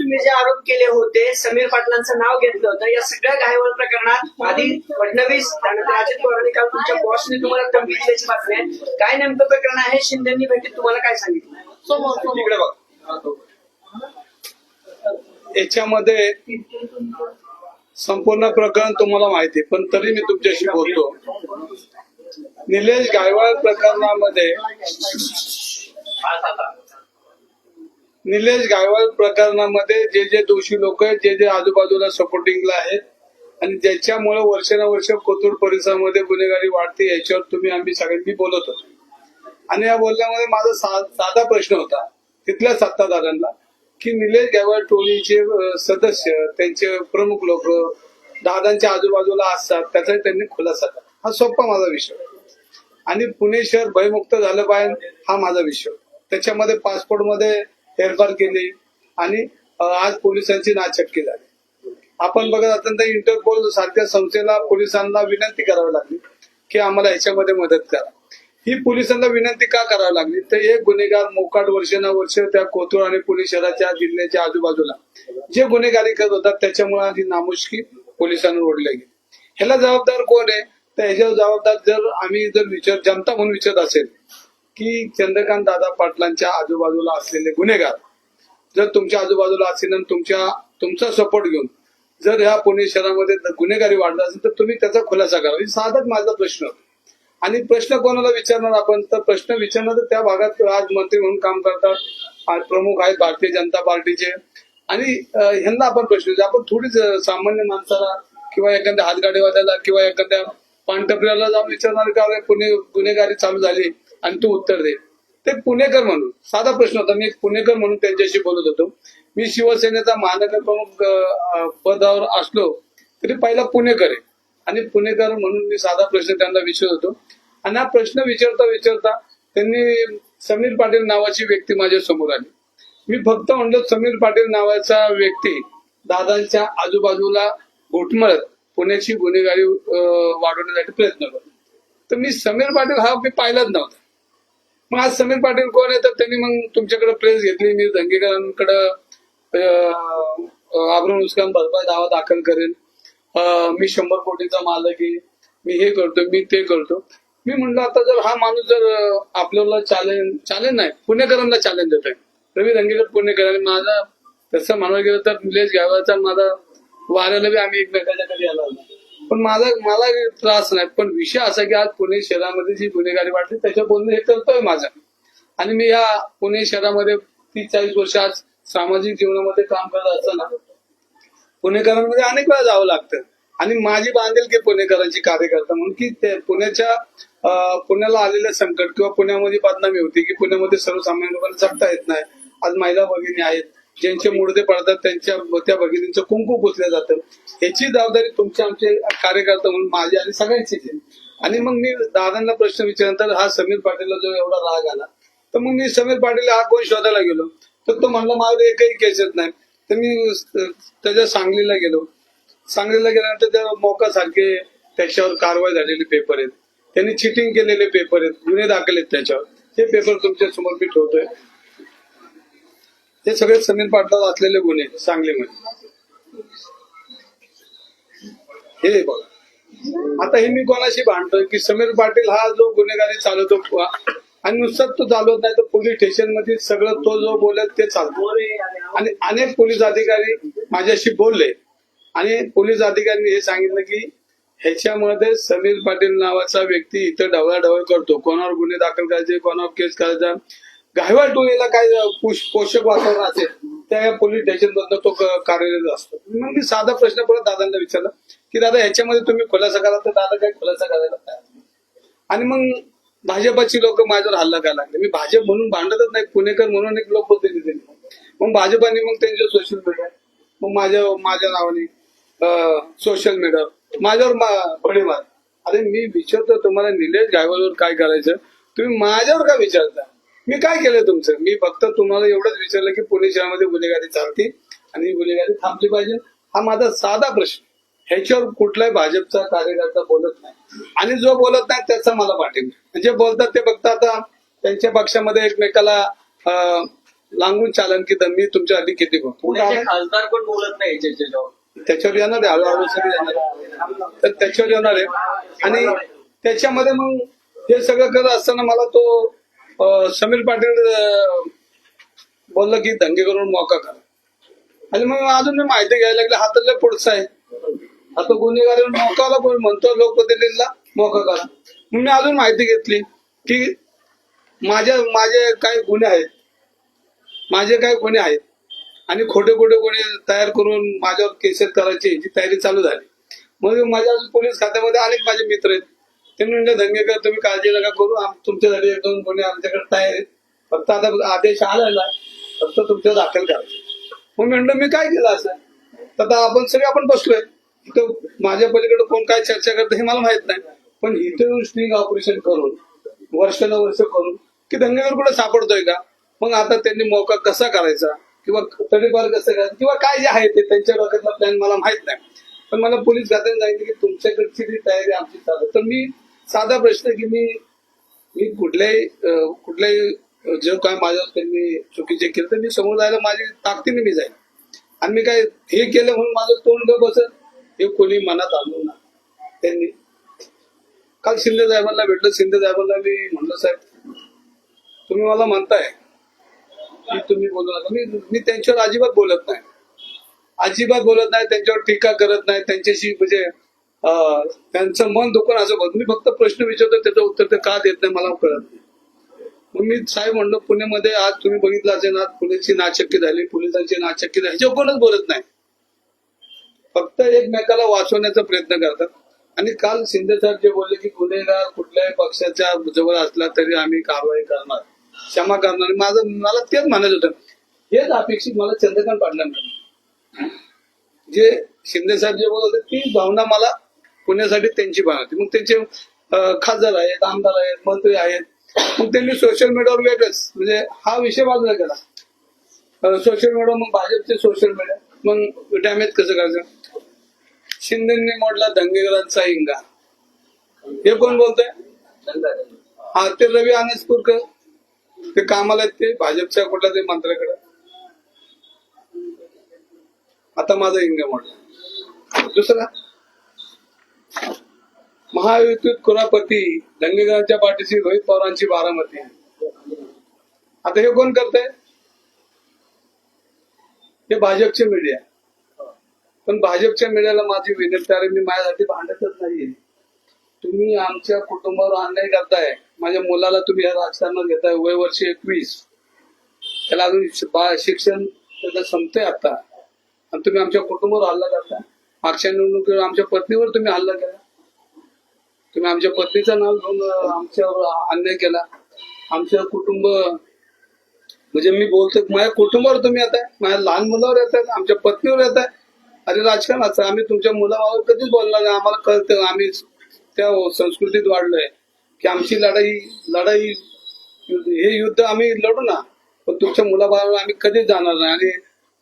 तुम्ही जे आरोप केले होते समीर पाटलांचं नाव घेतलं होतं या सगळ्या घायवळ प्रकरणात आधी फडणवीस त्यानंतर अजित पवारांनी काल तुमच्या बॉसने तुम्हाला धमकीची बातमी आहे. काय नेमकं प्रकरण आहे? शिंदेनी भेटीत तुम्हाला काय सांगितलं? इकडे बघ. याच्यामध्ये संपूर्ण प्रकरण तुम्हाला माहिती आहे, पण तरी मी तुमच्याशी बोलतो. निलेश गायवाळ प्रकरणामध्ये निलेश गायवाळ प्रकरणामध्ये जे जे दोषी लोक आहेत जे जे आजूबाजूला सपोर्टिंगला आहेत आणि ज्याच्यामुळे वर्षानुवर्ष कोथरूड परिसरामध्ये गुन्हेगारी वाढते याच्यावर तुम्ही आम्ही सगळ्यांनी बोलत होतो. आणि या बोलण्यामध्ये माझा सा- साधा प्रश्न होता तिथल्या सत्ताधाऱ्यांना की निलेश गायवाल टोळीचे सदस्य त्यांचे प्रमुख लोक दादांच्या आजूबाजूला असतात त्याचा त्यांनी खुलासा करा हा सोपा माझा विषय. आणि पुणे शहर भयमुक्त झालं पाहिजे हा माझा विषय त्याच्यामध्ये पासपोर्टमध्ये फेरफार केली आणि आज पोलिसांची नाचक्की झाली. आपण बघत अत्यंत इंटरपोल सारख्या संस्थेला पोलिसांना विनंती करावी लागली की आम्हाला याच्यामध्ये मदत करा. ही पोलिसांना विनंती का करावी लागली? तर एक गुन्हेगार मोकाट वर्षानुवर्ष त्या कोथरूड आणि पुणे शहराच्या जिल्ह्याच्या आजूबाजूला जे गुन्हेगारी करत होतात त्याच्यामुळे ही नामुष्की पोलिसांवर ओढली गेली. ह्याला जबाबदार कोण आहे? तर ह्याच्यावर जबाबदार जर आम्ही जर विचार जनता म्हणून विचारत असेल की चंद्रकांत दादा पाटलांच्या आजूबाजूला असलेले गुन्हेगार जर तुमच्या आजूबाजूला असेल आणि तुमच्या तुमचा सपोर्ट घेऊन जर ह्या पुणे शहरामध्ये गुन्हेगारी वाढला असेल तर तुम्ही त्याचा खुलासा करा. म्हणजे ही साधाच माझा प्रश्न. आणि प्रश्न कोणाला विचारणार आपण? तर प्रश्न विचारणार तर त्या भागात आज मंत्री म्हणून काम करतात. आज प्रमुख आहेत भारतीय जनता पार्टीचे. आणि ह्यांना आपण प्रश्न आपण थोडीच सामान्य माणसाला किंवा एखाद्या हातगाडीवाल्याला किंवा एखाद्या पानटपऱ्याला जाऊन विचारणार का अरे पुणे गुन्हेगारी चालू झाली. आणि तू उत्तर दे. ते पुणेकर म्हणून साधा प्रश्न होता. मी एक पुणेकर म्हणून त्यांच्याशी बोलत होतो. मी शिवसेनेचा महानगर प्रमुख पदावर असलो तरी पहिला पुणेकर आहे. आणि पुणेकर म्हणून मी साधा प्रश्न त्यांना विचारत होतो. आणि हा प्रश्न विचारता विचारता त्यांनी समीर पाटील नावाची व्यक्ती माझ्यासमोर आली. मी फक्त म्हणलो समीर पाटील नावाचा व्यक्ती दादांच्या आजूबाजूला घोटमळत पुण्याची गुन्हेगारी वाढवण्यासाठी प्रयत्न करतो. तर मी समीर पाटील हा मी पाहिलाच नव्हता. मग आज समीर पाटील कोण आहे तर त्यांनी मग तुमच्याकडे प्रेस घेतली. मी धंगेकरांकडे आग्रह उस्कान भरपाई दावा दाखल करेन मी शंभर कोटीचा मालक आहे. मी हे करतो मी ते करतो. मी म्हणलं आता जर हा माणूस जर आपल्याला चॅलेंज चॅलेंज नाही पुणेकरांना चॅलेंज देत आहे रवी धंगेकर पुणेकर आणि माझा तसं म्हणायला गेलं तर निलेश गावाचा माझा वाऱ्याला बी आम्ही एकमेकाच्या कधी आला नाही. पण माझा मला त्रास नाही. पण विषय असा की आज पुणे शहरामध्ये जी गुन्हेगारी वाढली त्याच्या बोलणं हे करतोय माझं. आणि मी या पुणे शहरामध्ये तीस चाळीस वर्ष आज सामाजिक जीवनामध्ये काम करत असताना पुणेकरांमध्ये अनेक वेळा जावं लागतं. आणि माझी बांधील की पुणेकरांची कार्यकर्ता म्हणून की ते पुण्याच्या पुण्याला आलेलं संकट किंवा पुण्यामध्ये बदनामी होती की पुण्यामध्ये सर्वसामान्य लोकांना जगता येत नाही. आज महिला भगिनी आहेत. ज्यांचे मुडदे पडतात त्यांच्या त्या भगिनींचं कुंकू पुसलं जातं. याची जबाबदारी तुमचे आमचे कार्यकर्ता म्हणून माझी आणि सगळ्यांचीच आहे. आणि मग मी दादांना प्रश्न विचारल्यानंतर हा समीर पाटीलला जो एवढा राग आला तर मग मी समीर पाटील हा कोण शोधायला गेलो? तर तो म्हणला माझं एकही केस येत नाही. तर मी त्याच्या सांगलीला गेलो. सांगलीला गेल्यानंतर त्या मोका सारखे त्याच्यावर कारवाई झालेले पेपर आहेत. त्यांनी चिटिंग केलेले पेपर आहेत गुन्हे दाखल आहेत त्याच्यावर. हे पेपर तुमच्यासमोर मी ठेवतोय. हे सगळे समीर पाटलात असलेले गुन्हे आहेत सांगलीमध्ये हे बघा. आता हे मी कोणाशी भांडतोय की समीर पाटील हा जो गुन्हेगारी चालवतो आणि नुसताच तो चालवत नाही तर पोलीस स्टेशनमध्ये सगळं तो जो बोलत ते चालतो. आणि अनेक पोलीस अधिकारी माझ्याशी बोलले आणि पोलीस अधिकाऱ्यांनी हे सांगितलं की ह्याच्यामध्ये समीर पाटील नावाचा व्यक्ती इथं ढवळाढवळ करतो. कोणावर गुन्हे दाखल करायचे कोणावर केस करायचा घायवा टोळीला काय पोषक वातावरण असेल त्या पोलीस स्टेशन मधनं तो कार्यरत असतो. मग मी साधा प्रश्न परत दादांना विचारला की दादा ह्याच्यामध्ये तुम्ही खुलासा करा तर दादा काही खुलासा करायला तयार नाही. आणि मग भाजपाची लोक माझ्यावर हल्ला करायला लागले. मी भाजप म्हणून भांडतच नाही पुणेकर म्हणून एक लोक होते तिथे. मग भाजपाने मग त्यांच्या सोशल मीडिया मग माझ्या माझ्या नावाने सोशल मीडिया माझ्यावर मा- मार अरे मी विचारतो तुम्हाला निलेश गायवालवर काय करायचं? तुम्ही माझ्यावर का विचारता? मी काय केलं तुमचं? मी फक्त तुम्हाला एवढंच विचारलं की पुणे शहरामध्ये गुन्हेगारी चालते आणि गुन्हेगारी थांबली पाहिजे. हा माझा साधा प्रश्न. ह्याच्यावर कुठलाही भाजपचा कार्यकर्ता बोलत नाही. आणि जो बोलत नाही त्याचा मला पाठिंबा जे बोलतात ते फक्त आता त्यांच्या पक्षामध्ये एकमेकाला अं, लांबून चालन की मी तुमच्यासाठी किती करतो पुण्याचे खासदार पण बोलत नाही याच्यावर त्याच्यावर येणार आहे. हळूहळू सगळे येणार आहे. तर त्याच्यावर येणार आहे. आणि त्याच्यामध्ये मग हे सगळं करत असताना मला तो समीर पाटील बोललं की दंगे करून मोका करा. आणि मग अजून मी माहिती घ्यायला लागले हातातल्या पुढचं लय आहे. आता गुन्हेगार मोकाला कोणी म्हणतो लोकप्रतिनिधीला मोका करा. मग मी अजून माहिती घेतली की माझ्या माझे काही गुन्हे आहेत माझे काही गुन्हे आहेत आणि खोटे खोटे गुन्हे तयार करून माझ्यावर केसेस करायची याची तयारी चालू झाली. मग माझ्या पोलीस खात्यामध्ये अनेक माझे मित्र आहेत. त्यांनी म्हणले धंगेकर तुम्ही काळजी नका करू. आम- तुमच्यासाठी एक दोन गुन्हे आमच्याकडे तयार आहेत फक्त आता आदेश आलेला आहे. फक्त तुमच्या दाखल करायचं मग म्हणलं मी काय केलं असं? तर आता आपण सगळे आपण बसलोय. तर माझ्या पलीकडे कोण काय चर्चा करतं हे मला माहीत नाही. पण इथं येऊन स्ट्रिंग ऑपरेशन करून वर्ष करून की दंगेवर कुठे सापडतोय का? मग आता त्यांनी मोका कसा करायचा? किंवा तडीपार कसं करायचं? किंवा काय जे आहे ते त्यांच्या डोक्यातला प्लॅन मला माहीत नाही. पण मला पोलीस खात्याने सांगितलं की तुमच्याकडची जी तयारी आमची चालू आहे. तर मी साधा प्रश्न की मी मी कुठल्याही कुठल्याही जो जे काय माझ्यावर त्यांनी चुकीचे केलं तर मी समोर जायला माझी ताकदीने मी जाईल आणि मी काय हे केलं म्हणून माझं तोंड बसत हे कोणी मनात आणू ना. त्यांनी. काल शिंदे साहेबांना भेटलं शिंदे साहेबांना मी म्हणलं साहेब तुम्ही मला म्हणताय की तुम्ही बोलू नका. मी मी त्यांच्यावर अजिबात बोलत नाही. अजिबात बोलत नाही त्यांच्यावर टीका करत नाही त्यांच्याशी म्हणजे त्यांचं मन दुखून असं बघ मी फक्त प्रश्न विचारतो त्याचं उत्तर ते का देत नाही मला कळत नाही. मग मी साहेब म्हणलं पुण्यामध्ये आज तुम्ही बघितलं असेल आज पुण्याची नाचक्की झाली पोलिसांची नाचक्की झाली. ह्याच्या कोणच बोलत नाही. फक्त एकमेकाला वाचवण्याचा प्रयत्न करतात. आणि काल शिंदे साहेब जे बोलले की गुन्हेगार कुठल्याही पक्षाच्या जवळ असला तरी आम्ही कारवाई करणार क्षमा करणार. माझं मला तेच म्हणायचं होतं. हेच अपेक्षित मला चंद्रकांत पाटलांना जे शिंदे साहेब जे बोलत होते ती भावना मला पुण्यासाठी त्यांची बाग होती मग त्यांचे खासदार आहेत आमदार आहेत मंत्री आहेत. मग त्यांनी सोशल मीडियावर वेगळंच म्हणजे हा विषय बाजूला केला. सोशल मीडिया मग भाजपचे सोशल मीडिया मग डॅमेज कसं करायचं? शिंदेनी मोडला दंगेकरांचा हिंगा. हे कोण बोलतोय? हा ते रवी अनसपूरकर. ते कामाला आहेत ते भाजपच्या कुठल्या ते मंत्र्याकडे. आता माझा हिंगा मोडला. दुसरा? महायुतीत कुरापती दंगेकरांच्या पाठीशी रोहित पवारांची बारामती. आता हे कोण करतंय? हे भाजपचे मीडिया पण भाजपच्या मीडियाला माझी विनंती आहे मी माझ्यासाठी भांडतच नाहीये. तुम्ही आमच्या कुटुंबावर अन्याय करताय. माझ्या मुलाला तुम्ही या राजकारणात घेताय वय वर्ष एकवीस. त्याला अजून शिक्षण त्याचं संपतंय आता. आणि तुम्ही आमच्या कुटुंबावर हल्ला करताय. मागच्या निवडणुकीवर आमच्या पत्नीवर तुम्ही हल्ला केला. तुम्ही आमच्या पत्नीचं नाव घेऊन आमच्यावर अन्याय केला. आमचं कुटुंब म्हणजे मी बोलतो माझ्या कुटुंबावर तुम्ही येत आहे माझ्या लहान मुलावर येत आहे आमच्या पत्नीवर येत आहे अरे राजकारणाचं आम्ही तुमच्या मुलाबाबत कधीच बोलणार नाही. आम्हाला कळतं आम्ही त्या संस्कृतीत वाढलोय. की आमची लढाई लढाई हे युद्ध आम्ही लढू ना पण तुमच्या मुलाबाळावर आम्ही कधीच जाणार नाही. आणि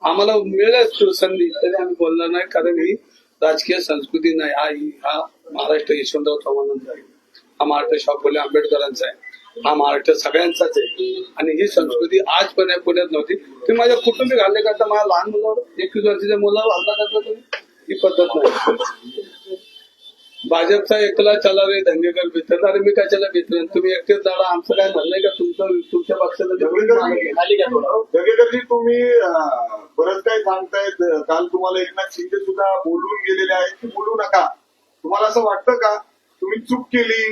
आम्हाला मिळेल संधी तरी आम्ही बोलणार नाही कारण ही राजकीय संस्कृती नाही. हा ही हा महाराष्ट्र यशवंतराव चव्हाणांचा आहे. हा महाराष्ट्र शाहू आंबेडकरांचा आहे. हा महाराष्ट्र सगळ्यांचाच आहे. आणि ही संस्कृती आज पण या पुण्यात नव्हती. तुम्ही माझ्या कुटुंबी घालले करता माझ्या लहान मुलावर एकवीस वर्षाच्या मुलावर हल्ला करता तुम्ही ही पद्धत नाही. भाजपचा एकला चला रे धंगेकर भितर अरे मी कशाला भितर तुम्ही एकटेच जाणा आमचं काय म्हणणं का? तुमचं तुमच्या पक्षाचं दंगेकरजी तुम्ही बरंच काही सांगतायत? काल तुम्हाला एकनाथ शिंदे सुद्धा बोलून गेलेले आहेत. की बोलू नका. तुम्हाला असं वाटतं का? तुम्ही चूक केली.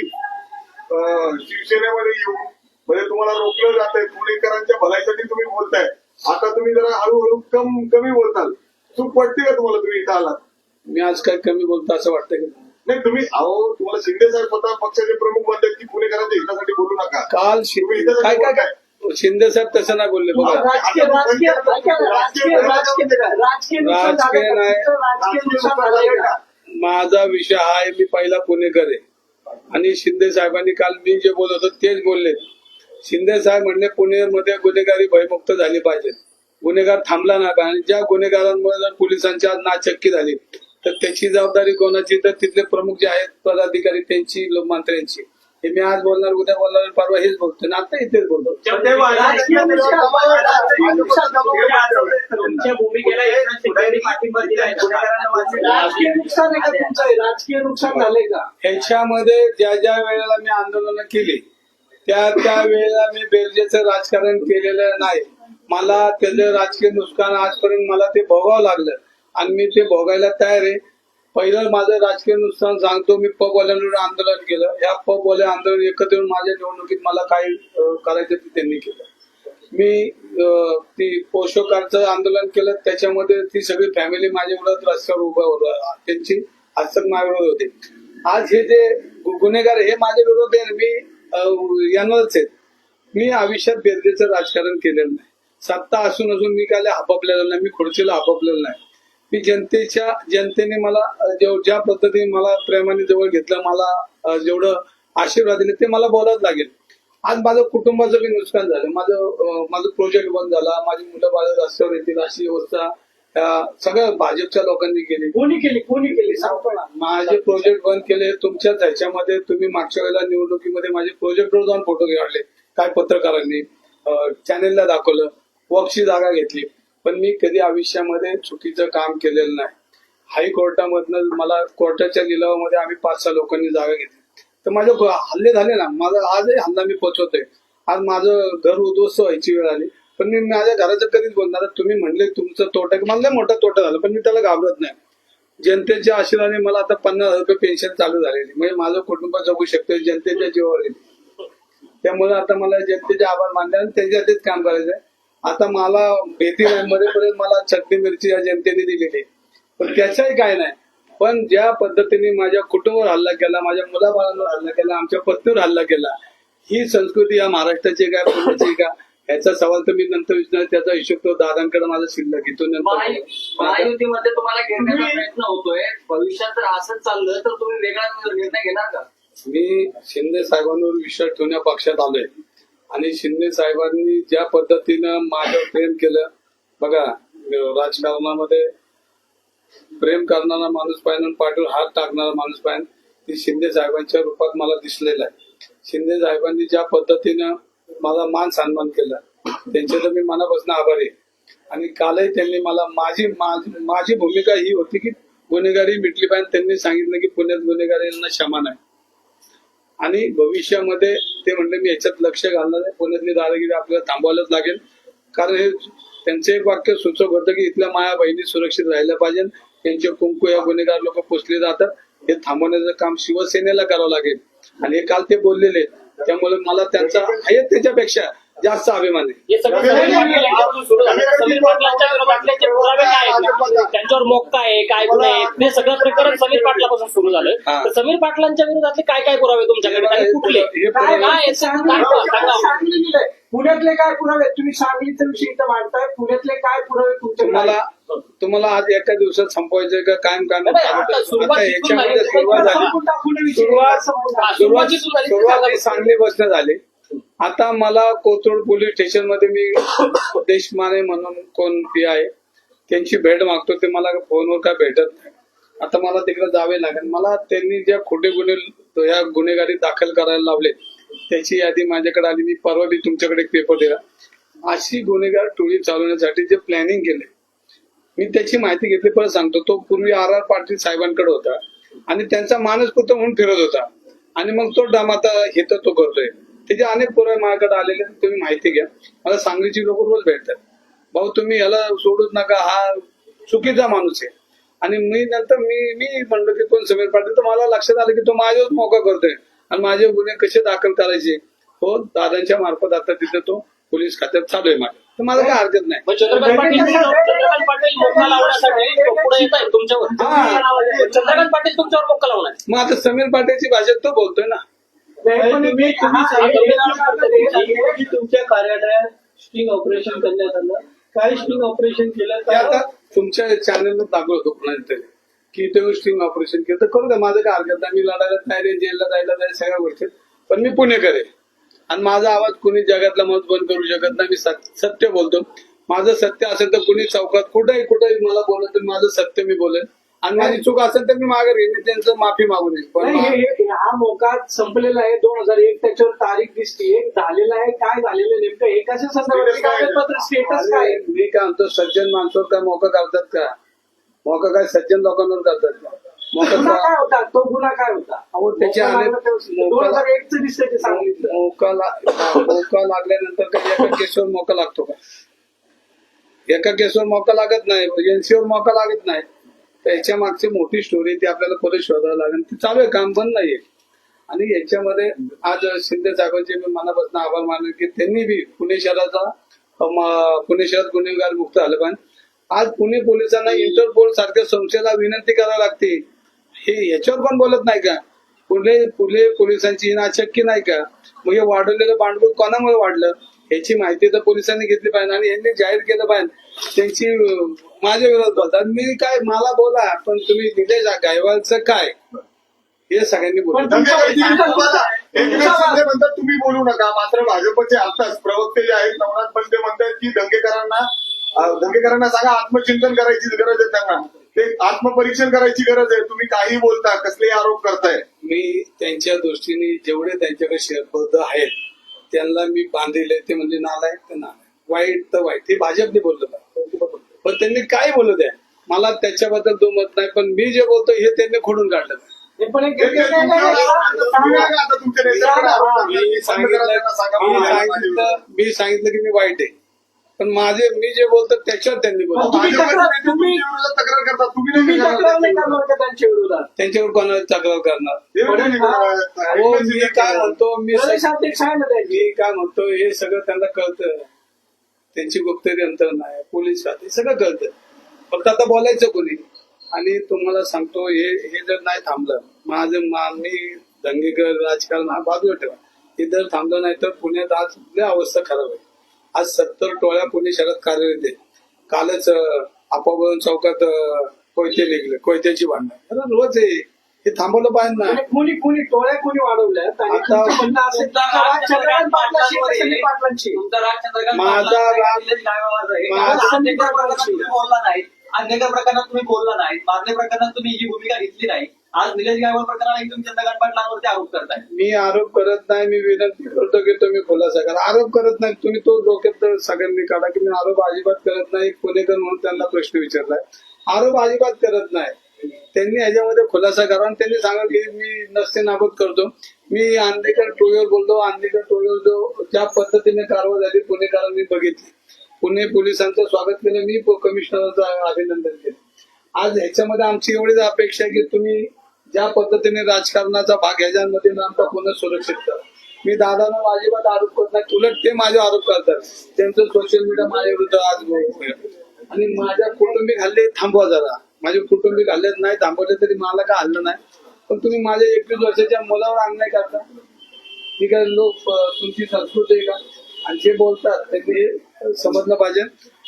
शिवसेनेमध्ये येऊन. म्हणजे तुम्हाला रोखलं जात आहे. पुणेकरांच्या भलाईसाठी तुम्ही बोलताय आता तुम्ही जरा हळूहळू कम कमी बोलताल. चूक वाटते का तुम्हाला तुम्ही इथं आलात? मी आज काय कमी बोलतो असं वाटतं का? नाही तुम्ही अहो तुम्हाला शिंदे साहेब स्वतः पक्षाचे प्रमुख म्हणतात की पुणेकरांच्या हितासाठी बोलू नका काल तुम्ही शि- इथं काय काय. काय शिंदे साहेब तसं नाही बोलले बघा राजकीय राजकीय? नाही. माझा विषय हा आहे मी पहिला पुणेकर आहे आणि शिंदे साहेबांनी काल मी जे बोलत होतो तेच बोलले शिंदे साहेब म्हणले पुणेमध्ये गुन्हेगारी भयमुक्त झाली पाहिजे गुन्हेगार थांबला नाही आणि ज्या गुन्हेगारांमुळे जर पोलिसांची आज नाचक्की झाली तर त्याची जबाबदारी कोणाची? तर तिथले प्रमुख जे आहेत पदाधिकारी त्यांची लो- मंत्र्यांची. हे मी आज बोलणार उद्या बोलणार परवा हेच बोलतो. ना आता इथेच बोलतो. राजकीय नुकसान- तुमच्या भूमिकेला राजकीय झालंय का? ह्याच्यामध्ये ज्या ज्या वेळेला मी आंदोलन केली त्या त्या वेळेला मी बेरजेचं राजकारण केलेलं नाही. मला त्याचं राजकीय नुकसान आजपर्यंत मला ते भोगावं लागलं. आणि मी ते भोगायला तयार आहे. पहिलं माझं राजकीय नुकसान सांगतो मी पबवाल्यांवर आंदोलन केलं. या पब आंदोलन एकत्र येऊन माझ्या निवडणुकीत मला काय करायचं ते त्यांनी केलं. मी ती पोषकांचं आंदोलन केलं. त्याच्यामध्ये ती सगळी फॅमिली माझ्या विरोधात रस्त्यावर उभं होतं. त्यांची हस्तक माझ्या विरोध होते. आज हे जे गु- गुन्हेगार हे माझ्या विरोध आहे मी यांवरच आहेत मी आयुष्यात बेरजेचं राजकारण केलेलं नाही. सत्ता असून असून मी काय हापपलेलं नाही. मी खुर्चीला हापपलेलं नाही. मी जनतेच्या जनतेने मला ज्या पद्धतीने मला प्रेमाने जवळ घेतलं मला जेवढं आशीर्वाद दिले ते मला बोलावंच लागेल. आज माझं कुटुंबाचं बी नुकसान झालं. माझं माझं प्रोजेक्ट बंद झाला. माझी मुलं बाळ रस्त्यावर येतील अशी व्यवस्था अं, सगळं भाजपच्या लोकांनी केली. कोणी केली? कोणी केली? माझे प्रोजेक्ट बंद केले. तुमच्याच ह्याच्यामध्ये तुम्ही मागच्या वेळेला निवडणुकीमध्ये माझे प्रोजेक्टवर जाऊन फोटो काढले. काय पत्रकारांनी चॅनेलला दाखवलं. वक्सची जागा घेतली. पण मी कधी आयुष्यामध्ये चुकीचं काम केलेलं नाही. हायकोर्टामधनं मला कोर्टाच्या लिलावामध्ये आम्ही पाच सहा लोकांनी जागा घेतली. तर माझे हल्ले झाले ना. माझा आजही हल्ला मी पोचवतोय. आज माझं घर उद्ध्वस्त व्हायची वेळ आली. पण मी माझ्या घराचं कधीच बोलणार तुम्ही म्हणले तुमचं तोटा मला लय मोठा तोटा झाला पण मी त्याला घाबरत नाही. जनतेच्या आशीर्वादाने मला आता पन्नास हजार रुपये पेन्शन चालू झालेली. म्हणजे माझं कुटुंब जगू शकतो जनतेच्या जीवावर येईल. त्यामुळे आता मला जनतेचे आभार मानले आणि त्यांच्या काम करायचं आहे आता मला भीती मरेपर्यंत मला चटणी मिरची या जनतेने दिलेली आहे. पण त्याचंही काय नाही. पण ज्या पद्धतीने माझ्या कुटुंबावर हल्ला केला माझ्या मुलाबाळांवर हल्ला केला आमच्या पत्नीवर हल्ला केला ही संस्कृती या महाराष्ट्राची आहे का पुण्याची का? याचा सवाल तर मी नंतर विचारणार. त्याचा हिशोब तो दादांकडे माझा शिल्लक घेतो महायुतीमध्ये तुम्हाला घेण्याचा प्रयत्न होतोय. भविष्यात जर असंच चाललं तर तुम्ही वेगळा निर्णय घेणार का? मी शिंदे साहेबांवर विश्वास ठेवण्या पक्षात आलोय. आणि शिंदे साहेबांनी ज्या पद्धतीनं माझ्यावर प्रेम केलं बघा राजकारणामध्ये प्रेम करणारा माणूस पाहिजे आणि पाठीवर हात टाकणारा माणूस पाहिजे ती शिंदे साहेबांच्या रूपात मला दिसलेलं आहे. शिंदे साहेबांनी ज्या पद्धतीनं माझा मान सन्मान केला त्यांचे तर मी मनापासून आभारी आहे. आणि कालही त्यांनी मला माझी माझी माझी भूमिका ही होती की गुन्हेगारी मिटली पाहिजे त्यांनी सांगितलं की पुण्यात गुन्हेगारींना क्षमा नाही. आणि भविष्यामध्ये ते म्हणले मी याच्यात लक्ष घालणार आहे. पुण्यातली दादागिरी आपल्याला थांबवायलाच लागेल. कारण हे त्यांचं एक वाक्य सुचव होतं की इथल्या माया बहिणी सुरक्षित राहिल्या पाहिजे. त्यांचे कुंकू या गुन्हेगार लोक पोचले जातात. हे थांबवण्याचं काम शिवसेनेला करावं लागेल. आणि हे काल ते बोललेले. त्यामुळे मला त्यांचा आहे त्याच्यापेक्षा. जास्त अभिमान. आहे हे सगळं पाटलांच्या पुरावे काय आहेत. त्यांच्यावर मोक्का आहे काय गुन्हे आहेत हे सगळं प्रकरण समीर पाटलापासून सुरू झालं हा. तर समीर पाटलांच्या विरोधातले काय काय पुरावे तुमच्याकडे? आणि कुठले? हे काय पुरावे- काय सांगा. पुण्यातले काय पुरावे तुम्ही सांगलीचा विषय इथं मांडताय. पुण्यातले काय पुरावे तुमच्याकडे? तुम्हाला आहेत? तुम्हाला आज एका दिवसात संपवायचं का? कायम कायम नाही, आता सुरुवात आता इथून याच्यामध्ये झाली. सुरुवात झाली. संपून टाकून विषय सुरुवात संपून टाकू. सुरुवात सुरुवातीतून झाली. सुरुवात ही सांगली बसणं झाली. आता मला कोथरूड पोलीस स्टेशनमध्ये मी देशमाने म्हणून कोण पी आहे त्यांची भेट मागतो ते मला फोनवर काय भेटत नाही. आता मला तिकडे जावे लागेल. मला त्यांनी ज्या खोटे गुन्हे या गुन्हेगारी दाखल करायला लावले त्याची यादी माझ्याकडे आली. मी परवा बी तुमच्याकडे एक पेपर दिला. अशी गुन्हेगार टोळी चालवण्यासाठी जे प्लॅनिंग केले मी त्याची माहिती घेतली. परत सांगतो तो पूर्वी आर आर पाटील साहेबांकडे होता आणि त्यांचा मानसपुत्र म्हणून फिरत होता. आणि मग तो डाम आता हे तर तो करतोय. त्याचे अनेक पुरावे माझ्याकडे आलेले तुम्ही माहिती घ्या. मला सांगलीची लोक रोज भेटतात. भाऊ तुम्ही याला सोडूच नका हा चुकीचा माणूस आहे. आणि मी नंतर मी मी म्हणलो की कोण समीर पाटील? तर मला लक्षात आलं की तो माझ्यावर मोका करतोय. आणि माझे गुन्हे कसे दाखल करायचे? हो दादांच्या मार्फत आता तिथे तो पोलीस खात्यात चालू आहे माझ्या. तर मला काय हरकत नाही. मग चंद्रकांत पाटील चंद्रकांत पाटील मोक्का लावण्यासाठी पुढे येत आहेत तुमच्यावर. चंद्रकांत पाटील तुमच्यावर मोक्का लावणार मग आता समीर पाटीलची भाषा तो बोलतोय ना. की तुमच्या कार्यालयात स्टिंग ऑपरेशन करण्यात आलं. काय स्टिंग ऑपरेशन केलं? ते आता तुमच्या चॅनलवर दाखवत होतो कोणाला तरी की ते स्टिंग ऑपरेशन केलं. तर करू द्या माझं काय हरकत नाही. मी लढायला तयार आहे जेलला जायला तयार आहे, सगळ्या गोष्टी. पण मी पुणेकर आहे. आणि माझा आवाज कुणी जगातला मत बंद करू शकत नाही मी सत- सत्य बोलतो. माझं सत्य असेल तर कुणी चौकात कुठेही कुठेही मला बोलत तर माझं सत्य मी बोलेन. आणि माझी चूक असेल तर मी मागे घेईन त्यांचं माफी मागून येईल पण नाही हे- हे- हा मोका संपलेला आहे दोन हजार एक त्याच्यावर तारीख दिसते झालेला आहे काय झालेलं नेमकं हे कशा संदर्भात? कागदपत्र स्टेटस काय? आहे? मी काय म्हणतो सज्जन माणसावर काय मोका करतात का? मोका काय सज्जन लोकांवर करतात का? मोका गुन्हा काय होता? तो गुन्हा काय होता? अहो, मोका अनेक- दोन हजार एक च दिसतंय ते सांगितलं मोका ला- मोका लागल्यानंतर कधी एका केसवर मोका लागतो का? एका केसवर मोका लागत नाही एनसीवर मोका लागत नाही. तर याच्या मागची मोठी स्टोरी ती आपल्याला परत शोधावं लागेल. ती चालू आहे काम बंद नाहीये. आणि याच्यामध्ये आज शिंदे साहेबांचे मी मनापासून आभार मानले की त्यांनी बी पुणे शहराचा पुणे शहरात गुन्हेगार मुक्त झालं पण आज पुणे पोलिसांना इंटरपोल सारख्या संस्थेला विनंती करावी लागते. हे याच्यावर पण बोलत नाही का? पुणे पुणे पोलिसांची नाचक्की नाही का? मग हे वाढवलेलं भांडवल कोणामुळे वाढलं? याची माहिती तर पोलिसांनी घेतली पाहिजे आणि यांनी जाहीर केलं पाहिजे. त्यांची माझ्या विरोधात बोलतात. मी काय मला बोला पण तुम्ही निलेश गायवालचं काय? हे सगळ्यांनी बोला पण दंगेकरजी तुम्हाला एकनाथ शिंदे म्हणतात तुम्ही बोलू नका. मात्र भाजपचे आताच प्रवक्ते जे आहेत नवनाथ पंते म्हणतात की दंगेकरांना दंगेकरांना सांगा आत्मचिंतन करायची गरज आहे त्यांना. ते आत्मपरीक्षण करायची गरज आहे. तुम्ही काही बोलता कसलेही आरोप करताय. मी त्यांच्या दृष्टीने जेवढे त्यांच्याकडे शेअरबद्ध आहेत त्यांना मी बांधिले ते म्हणजे नालायक तर नालायक. वाईट तर वाईट. हे भाजपने बोललं पाहिजे. पण त्यांनी काय बोलू द्या? मला त्याच्याबद्दल दुमत नाही पण मी जे बोलतो हे त्यांनी खोडून काढलं. हे पण एक ते- ते. मी सांगितलं मी की मी वाईट आहे. पण माझे मी जे बोलतो त्याच्यावर त्यांनी बोलतो. तुम्ही तक्रार- नेते तुम्ही- तुमच्या विरोधात तक्रार करतात तुम्ही तुम्ही नाही तक्रार नाही करणार. करणार का त्यांच्या विरोधात? त्यांच्यावर कोणाला तक्रार करणार? हे मी काय म्हणतो मी प्रदेशाध्यक्ष आहे ना त्याची? मी काय म्हणतो हे सगळं त्यांना कळतं. त्यांची गुप्तरी यंत्रणा आहे पोलीस खाते सगळं कळतं. फक्त आता बोलायचं कोणी? आणि तुम्हाला सांगतो हे हे जर नाही थांबलं माझं मा- मी दंगेकर राजकारण हा बाजूला ठेवा. हे जर थांबलं नाही तर पुण्यात आज लय अवस्था खराब आहे. आज सत्तर टोळ्या पुणे शहरात कार्यरत आहेत. कालच अं, चौकात कोयते निघले कोयत्याची भांडण. रोज आहे. हे थांबवलं पाहिजे ना. म्हणजे कुणी कुणी टोळ्या कुणी पाटलांची माझा बोलला नाही. अन्यकर प्रकरणात तुम्ही बोलला नाही. मागण्या प्रकरणात तुम्ही ही भूमिका घेतली नाही. आज निलेश गायवळ प्रकरणाला तुम्ही चंद्रकांत पाटलांवरती आरोप करताय. मी आरोप करत नाही मी विनंती करतो की तुम्ही खुलासा करा आरोप करत नाही. तुम्ही तो डोक्यात तर सगळ्यांनी काढा की मी आरोप अजिबात करत नाही. पुणेकर म्हणून त्यांना प्रश्न विचारलाय. आरोप अजिबात करत नाही. त्यांनी ह्याच्यामध्ये खुलासा करा. आणि त्यांनी सांगा की मी नसते नाबूद करतो. मी आंदेकर टोळीवर बोलतो. आंदेकर टोळीवर जो ज्या पद्धतीने कारवाई झाली पुणेकरांनी बघितली. पुणे पोलिसांचं स्वागत केलं. मी कमिशनरचं अभिनंदन केलं. आज ह्याच्यामध्ये आमची एवढीच अपेक्षा आहे की तुम्ही ज्या पद्धतीने राजकारणाचा भाग ह्याच्यामध्ये आमचा पुन्हा सुरक्षित करा. मी दादांना अजिबात आरोप करत नाही. उलट ते माझे आरोप करतात. त्यांचं सोशल मीडिया माझ्या विरुद्ध आज आणि माझ्या कुटुंबी हल्ले थांबवा जरा. माझे कुटुंबिक आलेच नाही थांबवले तरी मला काय आलं नाही. पण तुम्ही माझ्या एकवीस वर्षाच्या मुलावर अन्याय करता. मी काय लोक तुमची संस्कृती आहे का? आणि जे बोलतात त्यांनी हे समजलं पाहिजे.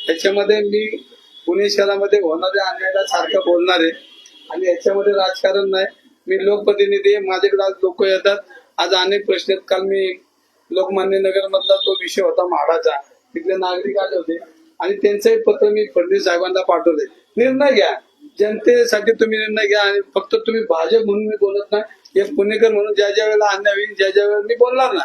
त्याच्यामध्ये मी पुणे शहरामध्ये होणाऱ्या अन्यायाला सारखं बोलणार आहे. आणि याच्यामध्ये राजकारण नाही. मी लोकप्रतिनिधी आहे. माझ्याकडे आज लोक येतात. आज अनेक प्रश्न आहेत. काल मी लोकमान्य नगर मधला तो विषय होता म्हाडाचा. तिथले नागरिक आले होते. आणि त्यांचंही पत्र मी फडणवीस साहेबांना पाठवले. निर्णय घ्या. जनतेसाठी तुम्ही निर्णय घ्या आणि फक्त तुम्ही भाजप म्हणून मी बोलत नाही. एक पुणेकर म्हणून ज्या ज्या वेळेला अन्याय होईल ज्या ज्या वेळेला मी बोलणार ना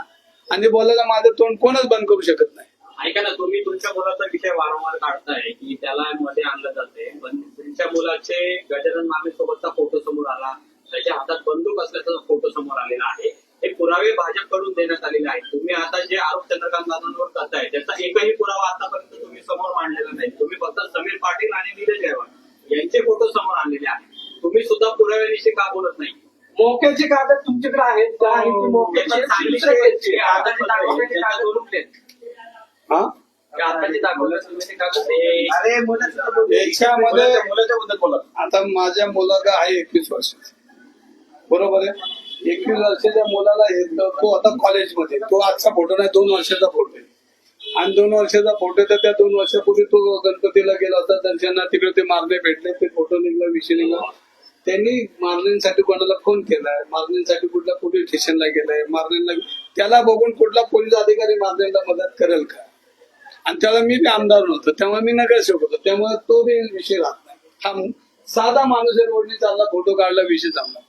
आणि बोलायला माझं तोंड कोणच बंद करू शकत नाही. ऐका ना तुम्ही तुमच्या मुलाचा विषय वारंवार काढताय की त्याला मध्ये आणलं जाते पण तुमच्या मुलाचे गजानन मामे सोबतचा फोटो समोर आला. त्याच्या हातात बंदूक असल्याचा फोटो समोर आलेला आहे. हे पुरावे भाजपकडून देण्यात आलेले आहेत. तुम्ही आता जे आरोप चंद्रकांत दादांवर करताय त्याचा एकही पुरावा आतापर्यंत तुम्ही समोर मांडलेला नाही. तुम्ही फक्त समीर पाटील आणि निलेश गायकवाड. यांचे फोटो समोर आणलेले आहेत. तुम्ही सुद्धा पुराव्याविषयी का बोलत नाही? मोक्याचे कागद तुमच्याकडे आहेत का? आणि ते मोक्याचे कागद. हा? आता माझ्या मुलाला आहे एकवीस वर्षाचा बरोबर आहे? एकवीस वर्षाच्या मुलाला हे तो आता कॉलेजमध्ये तो आजचा फोटो नाही दोन वर्षाचा फोटो आणि दोन वर्षाचा फोटो तर त्या दोन वर्षापूर्वी तो गणपतीला गेला होता. त्यांच्या तिकडे ते मारणे भेटले ते फोटो निघला विषय निघला. त्यांनी मारण्यासाठी कोणाला फोन केलाय? मारण्यासाठी कुठल्या पोलीस स्टेशनला गेलाय? मारण्याला त्याला बघून कुठला पोलीस अधिकारी मारण्याला मदत करेल का? आणि त्याला मी बी आमदार नव्हतो त्यामुळे मी नगरसेवक होतो त्यामुळे तो बी विषय राहत नाही. थांब साधा माणूस आहे रोडने चालला फोटो काढला विषय चालला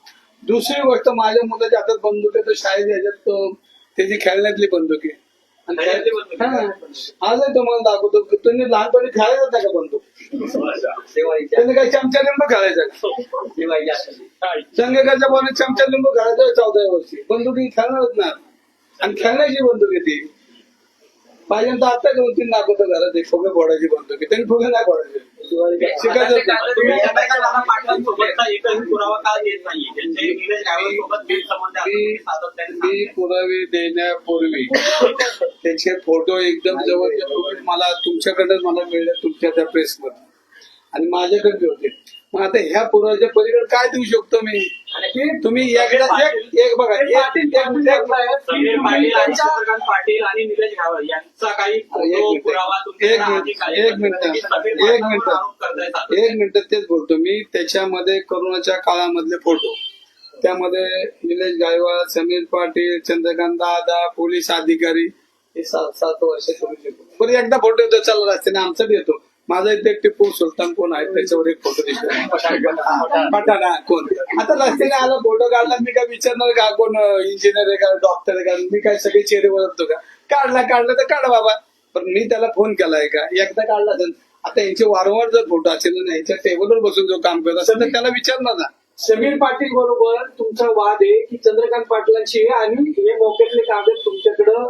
दुसरी गोष्ट माझ्या मुलाच्या हातात बंदूक आहे तर शाळेत याच्यात त्याची खेळण्यातली बंदूक आहे. आजही तुम्हाला दाखवतो. की तुम्ही लहानपणी खेळायचा होता का दिवाळीच्या तुम्ही काही चमचा लिंबू खेळायचा. संघकाच्या बोलणे चमचा लिंबू खेळायचं चौदा वर्षी. बंदूक खेळणारच ना. आणि खेळण्याची बंदूक ती. पाहिजे तर आता दोन तीन दाखवतो घरात. एक फुगे फोडायची बंदूक. त्यांनी फुगे नाही फोडायचे. शिकायचं पुरावा का देत नाहीये? त्यांचे निलेश गायकवाडसोबत बिनसंबंध असल्याचे मी पुरावे देण्यापूर्वी त्याचे फोटो एकदम जवळचे फोटो मला तुमच्याकडे मला मिळले तुमच्या त्या प्रेसमध्ये आणि माझ्याकडे होते. मग आता ह्या पुराव्याच्या पलीकडे काय देऊ शकतो मी? तुम्ही एकदा एक एक बघा एक- एक- एक- समीर पाटील आणि चंद्रकांत पाटील आणि निलेश गावळ यांचा काही एक फोटो मिनिट पुरावा एक मिनिट का? एक मिनिट. की एक मिनिट. एक तेच बोलतो मी. त्याच्यामध्ये करोनाच्या काळामधले फोटो. त्यामध्ये निलेश गायवाळ समीर पाटील चंद्रकांत दादा पोलीस अधिकारी. हे सात सात वर्षापूर्वीचे फोटो बरं एकदा फोटो येतो. चला रस्त्याने आमचा बी येतो. माझा इथे टिपू सुलतान कोण आहे त्याच्यावर एक फोटो दिसतो पठाण कोण? आता रस्त्याने आला फोटो काढला मी काय विचारणार का कोण इंजिनियर आहे का डॉक्टर आहे का? मी काय सगळे चेहरे ओळखतो का? काढला काढला तर काढ बाबा. पण मी त्याला फोन केलाय का? एकदा काढला तर. आता यांचे वारंवार जर फोटो असेल ना यांच्या टेबलवर बसून जो काम करत असेल तर त्याला विचारणार ना. समीर पाटील बरोबर तुमचा वाद आहे की चंद्रकांत पाटलांची आहे आणि हे मोक्यातले कागद तुमच्याकडं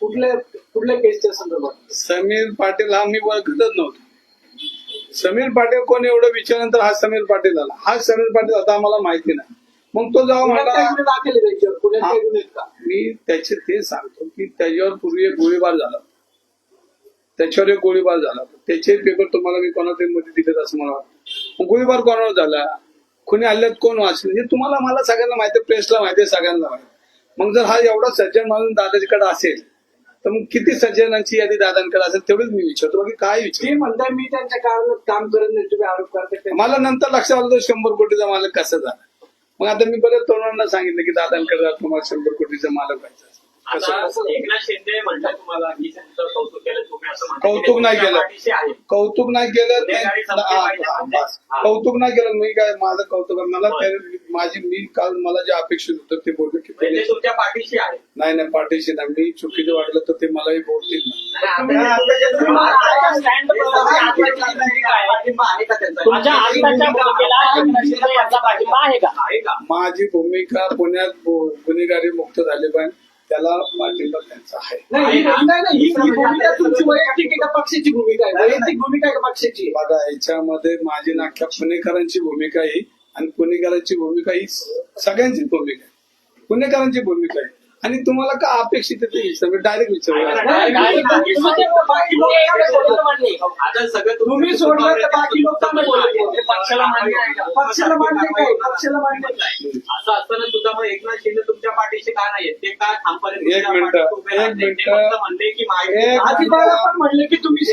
कुठल्या कुठल्या केसच्या संदर्भात? समीर पाटील हा मी ओळखतच नव्हतो. समीर पाटील कोण एवढं विचारल्यानंतर हा समीर पाटील आला हा समीर पाटील आता आम्हाला माहिती नाही. मग तो का? मी त्याचे ते सांगतो की त्याच्यावर पूर्वी एक गोळीबार झाला. त्याच्यावर एक गोळीबार झाला. त्याचे पेपर तुम्हाला मी कोणाच्या मध्ये दिलेत असं मला वाटतं. गोळीबार कोणावर झाला? कोणी हल्ल्यात कोण वाचलं? हे तुम्हाला मला सगळ्यांना माहिती प्रेसला माहिती आहे सगळ्यांना माहिती मग जर हा एवढा सज्जन माणूस दादाजीकडे असेल तर मग किती सज्जनांची यादी दादांकडे असेल तेवढंच मी विचारतो बाकी काय विचार ते म्हणताय मी त्यांच्या काळात काम करत नाही तुम्ही आरोप करताय मला नंतर लक्षात आलं तर शंभर कोटीचा मालक कसा झाला मग आता मी बरेच तरुणांना सांगितलं की दादांकडे तुम्हाला शंभर कोटीचा मालक व्हायचा असेल. आता एकनाथ शिंदे म्हणतात तुम्हाला की तुमचं कौतुक केलं तुम्ही असं म्हणता की ते कौतुक नाही केलं पाठीशी आहे कौतुक नाही केलं संपली पाहिजे हा, म्हणजे. हा. कौतुक नाही केलं मी काय माझं कौतुक. मला बरं. माझी मी काल मला जे अपेक्षित होतं ते बोलतो की म्हणजे तुमच्या पाठीशी आहे. नाही नाही पाठीशी नाही. मी चुकीचं वाटलं तर ते मलाही बोलतील ना. तुमच्या आजकालच्या भूमिकेला एकनाथ शिंदे यांचा पाठिंबा आहे का? आहे का? माझी भूमिका पुण्यात गु- गुन्हेगारी मुक्त झाले पाहिजे त्याला पाठिंबा त्यांचा आहे. नाही ही- नाही नाही, ही भूमिका तुमची वैयक्तिक एका पक्षाची भूमिका आहे. वैयक्तिक भूमिका एका पक्षाची? आहे. बघा याच्यामध्ये माझी नाख्या पुणेकरांची भूमिका ही आणि पुणेकरांची भूमिका ही सगळ्यांची भूमिका आहे. पुणेकरांची भूमिका आहे. आणि तुम्हाला का अपेक्षित आहे ते विचार? डायरेक्ट तुम्ही सोडलं तर बाकी. पक्षाला मान्य आहे का? पक्षाला मान्य काय पक्षाला मान्य नाही असं असताना सुद्धा मग एकनाथ शिंदे तुमच्या पाठीशी का नाहीये? ते का म्हणले की पण म्हणले की तुम्ही.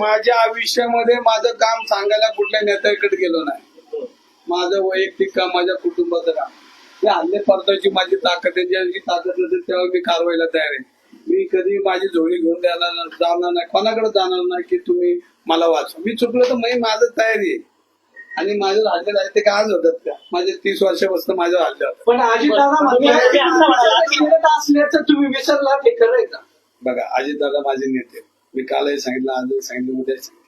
माझ्या आयुष्यामध्ये माझं काम सांगायला कुठल्या नेत्याकडे गेलो नाही. माझं वैयक्तिक काम माझ्या कुटुंबाचं काम. त्या हल्ले पडताची माझी ताकद आहे. ज्याची ताकद नसेल तेव्हा मी कारवाईला तयार आहे. मी कधी माझी झोळी घेऊन ना- जाणार नाही. कोणाकडे जाणार नाही की तुम्ही मला वाचवा. मी चुकलो तर मी माझं तयारी आहे. आणि माझं हल्ले आहे ते काय आज होतात त्या माझे तीस वर्षापासून माझ्या हल्ले होतात. पण आजी दादा तुम्ही ते की- असल्याचं विसरला ते खरं आहे का? बघा अजित दादा माझे नेते. मी कालही सांगितलं आजही सांगितलं उद्या सांगितलं.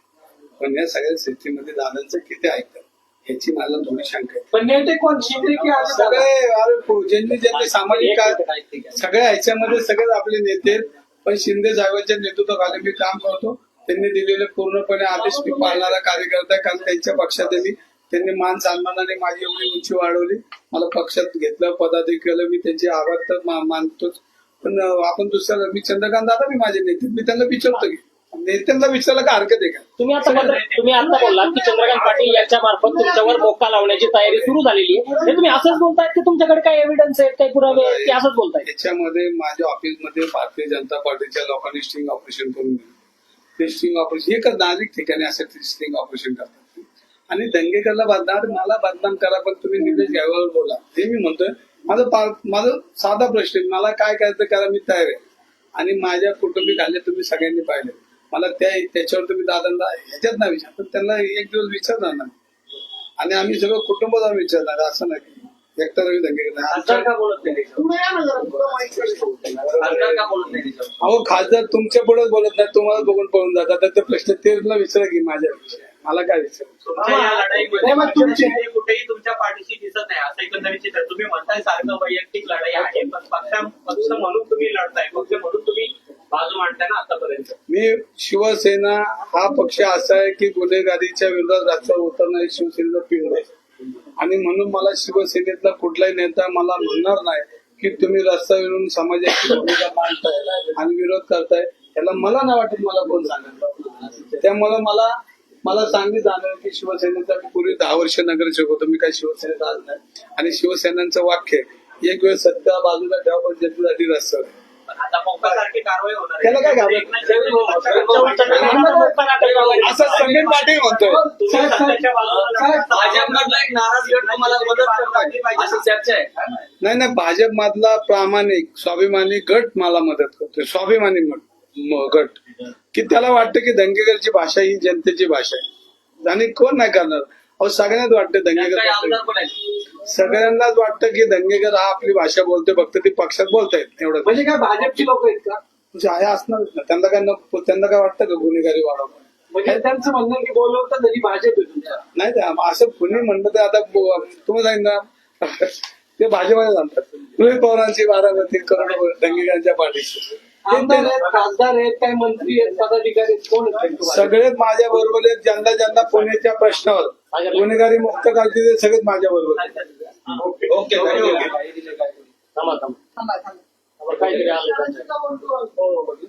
पण या सगळ्या सिस्टीममध्ये दादांचं किती ऐकतात? ह्याची मला थोडी शंका आहे. पण नेते कोण? शिंदे की आजी सगळे अरे ज्यांनी ज्यांनी सामाजिक कार्य सगळ्या ह्याच्यामध्ये सगळे आपले नेते. पण शिंदे साहेबांच्या नेतृत्वाखाली मी काम करतो. त्यांनी दिलेले पूर्णपणे आदेश मी पाळणारा कार्यकर्ता आहे. कारण त्यांच्या पक्षात मी त्यांनी मान सन्मानाने माझी एवढी उंची वाढवली. मला पक्षात घेतलं पदाधिक केलं. मी त्यांचे आभार तर मानतोच. पण आपण दुसऱ्याला मी चंद्रकांत दादा मी माझे नेते मी त्यांना विचारतो की नेत्यांना विचारायला का हरकत आहे का? तुम्ही आता बोलला- तुम्ही आता बोललात की चंद्रकांत पाटील यांच्या मार्फत तुमच्यावर मोका लावण्याची तयारी सुरू झालेली आहे. हे तुम्ही असंच बोलतायत की तुमच्याकडे काही एव्हिडन्स आहेत काही पुरावे आहेत की असंच बोलतायत? याच्यामध्ये माझ्या ऑफिसमध्ये भारतीय जनता पार्टीच्या लोकांनी स्टिंग ऑपरेशन करून दिलं. ते स्टिंग ऑपरेशन हे नागरिक ठिकाणी असं स्टिंग ऑपरेशन करतात? आणि दंगेकरला बदनाम मला बदनाम करा पण तुम्ही निलेश घ्यावर बोला. हे मी म्हणतोय. माझं पा- माझं साधा प्रश्न आहे. मला काय करायचं करा मी तयार आहे. आणि माझ्या कुटुंबिक हल्ले तुम्ही सगळ्यांनी पाहिले. मला त्या त्याच्यावर तुम्ही दादांना ह्याच्यात नाही विचार पण त्यांना एक दिवस विचारणार ना. आणि आम्ही सगळं कुटुंब जाऊन विचारणार असं नाही. एकटा रवी दंगे खासदार का बोलत नाही त्याच्यावर? खासदार का बोलत नाही त्याच्यावर? अहो खासदार तुमच्यापुढे बोलत नाही तुम्हाला बघून पळून जातात. तर ते प्रश्न तेच विचारा की माझ्या मला काय विचार शिंदे कुठेही तुमच्या पाठीशी दिसत नाही असं एकंदरीत चित्र. तुम्ही म्हणताय सारखं वैयक्तिक लढाई आहे पण पक्ष पक्ष म्हणून तुम्ही लढताय पक्ष म्हणून तुम्ही बाजू मांडताय ना आतापर्यंत? मी शिवसेना हा पक्ष असा आहे की गुन्हेगारीच्या विरोधात रस्त्यावर उतरणं हे शिवसेनेचं पिंड आहे आणि म्हणून मला शिवसेनेतला कुठलाही नेता मला म्हणणार नाही की तुम्ही रस्त्यावरून समाजाची भूमिका मांडताय आणि विरोध करताय. याला मला नाही वाटत मला कोण सांगेल त्यामुळे मला मला चांगली जाणव की शिवसेनेचा पूर्वी दहा वर्ष नगरसेवक होतो मी काय शिवसेनेत आज नाही. आणि शिवसेनेचं वाक्य एक वेळ सत्ता बाजूला ठेवा पण जनतेसाठी रस्त्यावर त्याला काय असं संदीप पाटील म्हणतोय. तुम्ही सत्तेच्या बाजूला लढता. भाजपमधला एक नाराज गट तुम्हाला मदत करतोय अशी चर्चा आहे. नाही. नाही भाजप मधला प्रामाणिक स्वाभिमानी गट मला मदत करतोय. स्वाभिमानी गट. की त्याला वाटतं की दंगेकरची भाषा ही जनतेची भाषा आहे. आणि कोण नाही करणार? अहो सगळ्यांनाच वाटतं दंगेकर पण सगळ्यांनाच वाटतं की दंगेकर हा आपली भाषा बोलतोय फक्त ती पक्षात बोलतायत एवढं म्हणजे काय भाजपची लोक आहेत का? आहे असणारच ना त्यांना काय नको त्यांना काय वाटतं का गुन्हेगारी वाढवणं म्हणजे त्यांचं म्हणणं की बोलवतं तरी भाजप आहे तुमच्या. नाही असं कुणी म्हणलं तर आता तुम्ही सांगितलं ना ते भाजपाला सांगतात रोहित पवारांची बारामती करोड दंगेकरांच्या पाठीशी. खासदार आहेत काही मंत्री आहेत पदाधिकारी आहेत कोण? सगळेच माझ्या बरोबर आहेत ज्यांना ज्यांना पुण्याच्या प्रश्नावर. गुन्हेगारी मुक्त ते सगळेच माझ्या बरोबर ओके. ओके थांबा थांबा. आलं त्यांच्याकडे.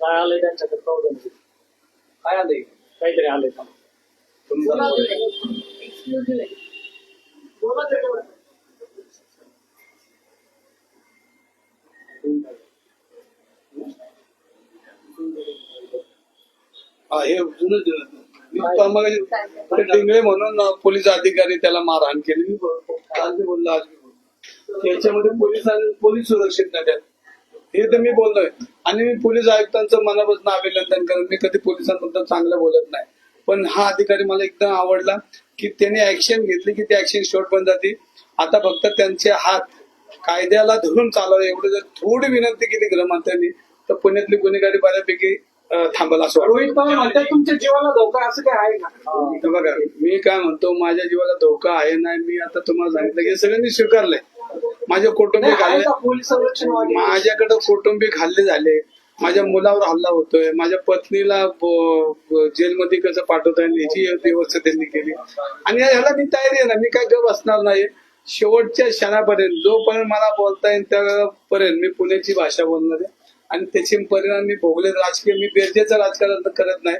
काय आलंय त्यांच्याकडे. काय आलंय? काहीतरी आलंय थांबा. हा, हे जुनं जुनं. डिंगळे म्हणून पोलीस अधिकारी त्याला मारहाण केली. मी बोललो आज बोललो. त्याच्यामध्ये पोलिसांनी पोलीस सुरक्षित नाही त्यात हे तर मी बोललोय. आणि मी पोलीस आयुक्तांचं मनापासून अभिनंदन करत मी कधी पोलिसांबद्दल चांगलं बोलत नाही. पण हा अधिकारी मला एकदम आवडला की त्यांनी ऍक्शन घेतली की ती ऍक्शन शॉर्ट पण जाते. आता फक्त त्यांचे हात कायद्याला धरून चालवले एवढं जर थोडी विनंती केली गृहमंत्र्यांनी तर पुण्यातली गुन्हेगारी बऱ्यापैकी थांबल असं रोहित पवार म्हणतात तुमच्या जीवाला धोका आहे, असं काय आहे का? हे बघा मी काय म्हणतो माझ्या जीवाला धोका आहे नाही मी आता तुम्हाला सांगितलं की हे सगळं मी स्वीकारलंय. माझे आहे हल्ले माझ्याकडे कौटुंबिक हल्ले झाले. माझ्या मुलावर हल्ला होतोय. माझ्या पत्नीला जेलमध्ये कसं पाठवता येईल याची व्यवस्था त्यांनी केली. आणि ह्याला मी तयारी आहे ना मी काय गप असणार नाही. शेवटच्या क्षणापर्यंत जोपर्यंत मला बोलता येईल त्यापर्यंत मी पुण्याची भाषा बोलणार आहे. आणि त्याचे परिणाम मी भोगले. राजकीय मी बेरजेचं राजकारण तर करत नाही.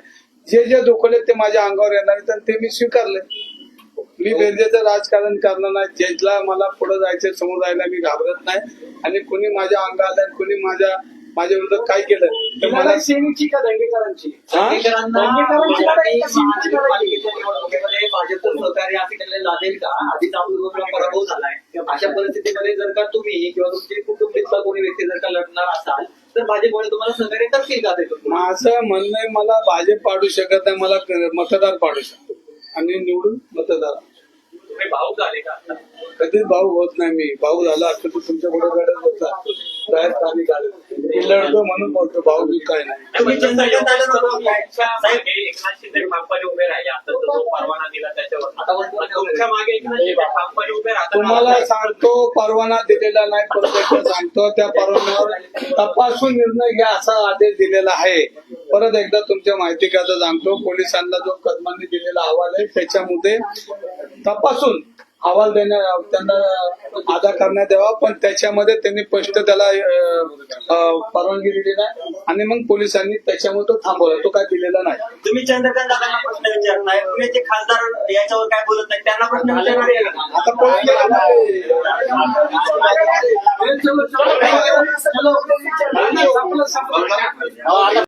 जे जे दुखले ते माझ्या अंगावर येणार आहेत आणि ते मी स्वीकारले. मी बेरजेचं राजकारण करणार नाही. ज्याला मला पुढे जायचं समोर जायला मी घाबरत नाही. आणि कुणी माझ्या अंगाला कुणी माझ्या माझ्या विरोधात काय केलं? तर मला सेनेची का दंगेकरांची? हा? निवडणुकीमध्ये भाजपचं सहकार्य असं त्यांना लादेल का आधीच आपला पराभव झालाय. अशा परिस्थितीमध्ये जर का तुम्ही किंवा तुमचे कुटुंबातला कोणी व्यक्ती जर का लढणार असाल तर भाजपमुळे तुम्हाला सहकार्य करतील का? माझं म्हणणं आहे मला भाजप पाडू शकत नाही मला क- मतदार पाडू शकतो. आणि निवडून मतदार. तुम्ही भाऊक झाले का? कधीच भाऊ होत नाही मी. भाऊ झाला असतो तर तुमच्यापुढे गडच होता मी लढतो म्हणून बोलतो भाऊ मी काय नाही. तुम्ही चंद्रकांत दादांना साहेब, हे एकनाथ शिंदे ठामपणे उभे राहिले. आता तो जो परवाना दिला त्याच्यावर. आता वरती तुमच्या मागे एकनाथ शिंदे ठामपणे उभे राहतात. तुम्हाला सांगतो परवाना दिलेला नाही परत सांगतो त्या परवान्यावर तपासून निर्णय घ्या असा आदेश दिलेला आहे. परत एकदा तुमच्या माहिती करता सांगतो पोलिसांना जो कदमांनी दिलेला अहवाल आहे त्याच्यामध्ये तपासून अहवाल देण्या त्यांना अदा करण्यात यावा पण त्याच्यामध्ये त्यांनी स्पष्ट त्याला परवानगी दिली नाही. आणि मग पोलिसांनी त्याच्यामध्ये तो थांबवला तो काय दिलेला नाही. तुम्ही चंद्रकांत दादांना प्रश्न विचारताय. पुण्याचे खासदार याच्यावर काय बोलत नाही त्यांना प्रश्न विचारणार? आता